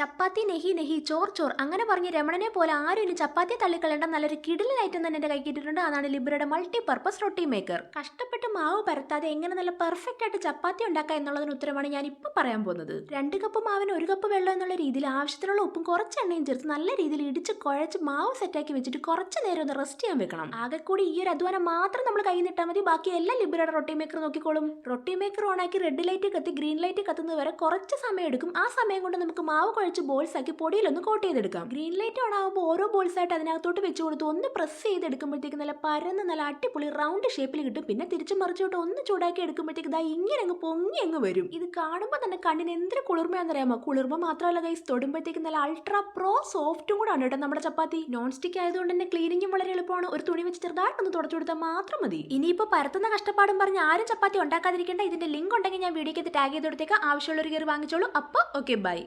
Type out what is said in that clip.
ചപ്പാത്തി നെഹി നെഹി ചോർ ചോർ അങ്ങനെ പറഞ്ഞ് രമണനെ പോലെ ആരും ഇനി ചപ്പാത്തി തള്ളിക്കളേണ്ട നല്ലൊരു കിടിലൻ ഐറ്റം തന്നെ എന്റെ കൈ കിട്ടിയിട്ടുണ്ട്. അതാണ് ലിബ്രയുടെ മൾട്ടി പർപ്പസ് റൊട്ടി മേക്കർ കഷ്ടപ്പെട്ട് മാവ് പരത്താതെ എങ്ങനെ നല്ല പെർഫെക്റ്റ് ആയിട്ട് ചപ്പാത്തി ഉണ്ടാക്കുക എന്നുള്ളതിന് ഉത്തരമാണ് ഞാൻ ഇപ്പൊ പറയാൻ പോകുന്നത്. രണ്ട് കപ്പ് മാവിന് ഒരു കപ്പ് വെള്ളം എന്നുള്ള രീതിയിൽ ആവശ്യത്തിനുള്ള ഉപ്പും കുറച്ച് എണ്ണയും ചേർത്ത് നല്ല രീതിയിൽ ഇടിച്ച് കുഴച്ച് മാവ് സെറ്റാക്കി വെച്ചിട്ട് കുറച്ച് നേരം ഒന്ന് റെസ്റ്റ് ചെയ്യാൻ വെക്കണം. ആകെ കൂടി ഈ ഒരു അധ്വാനം മാത്രം നമ്മൾ കൈ നിട്ടാൽ മതി. ബാക്കി എല്ലാം ലിബ്രയുടെ റൊട്ടി മേക്കർ നോക്കിക്കോളും. റൊട്ടി മേക്കർ ഓണാക്കി റെഡ് ലൈറ്റ് കത്തി ഗ്രീൻ ലൈറ്റ് കത്തുന്നത് വരെ കുറച്ച് സമയം എടുക്കും. ആ സമയം കൊണ്ട് നമുക്ക് മാവ് കുഴച്ച് ബോൾസ് ആക്കി പൊടിയിലൊന്ന് കോട്ട് ചെയ്തെടുക്കാം. ഗ്രീൻ ലൈറ്റ് ഓൺ ആകുമ്പോൾ ഓരോ ബോൾസ് ആയിട്ട് അതിനകത്തോട്ട് വെച്ച് കൊടുത്ത് ഒന്ന് പ്രസ് ചെയ്തെടുക്കുമ്പോഴത്തേക്ക് നല്ല പരന്ന് നല്ല അടിപൊളി റൗണ്ട് ഷേപ്പിൽ കിട്ടും. പിന്നെ തിരിച്ചു മറിച്ചോട്ട് ഒന്ന് ചൂടാക്കി എടുക്കുമ്പോഴത്തേക്ക് ഇതാ ഇങ്ങനെ അങ്ങ് പൊങ്ങി അങ്ങ് വരും. ഇത് കാണുമ്പോൾ തന്നെ കണ്ണിന് എന്തൊരു കുളിർമയാണെന്നറിയാമോ? കുളിർമ മാത്രമല്ല ഗൈസ് തൊടുമ്പോഴത്തേക്ക് നല്ല അൾട്രാ പ്രോ സോഫ്റ്റും കൂടെ ആണ് കേട്ടോ നമ്മുടെ ചപ്പാത്തി. നോൺ സ്റ്റിക്ക് ആയതുകൊണ്ട് തന്നെ ക്ലീനിങ്ങും വളരെ എളുപ്പമാണ്. ഒരു തുണി വെച്ച് ചെറുതായിട്ടൊന്ന് തുടച്ചു കൊടുത്താൽ മാത്രം മതി. ഇനിയിപ്പോൾ പരത്തുന്ന കഷ്ടപ്പാടും പറഞ്ഞ് ആരും ചപ്പാത്തി ഉണ്ടാക്കാതിരിക്കേണ്ട. ഇതിന്റെ ലിങ്ക് ഉണ്ടെങ്കിൽ ഞാൻ വീഡിയോയ്ക്ക് ടാഗ് ചെയ്ത് കൊടുത്തേക്കാം. ആവശ്യമുള്ളവർ കയറി വാങ്ങിച്ചോളൂ. അപ്പോൾ ഓക്കെ ബൈ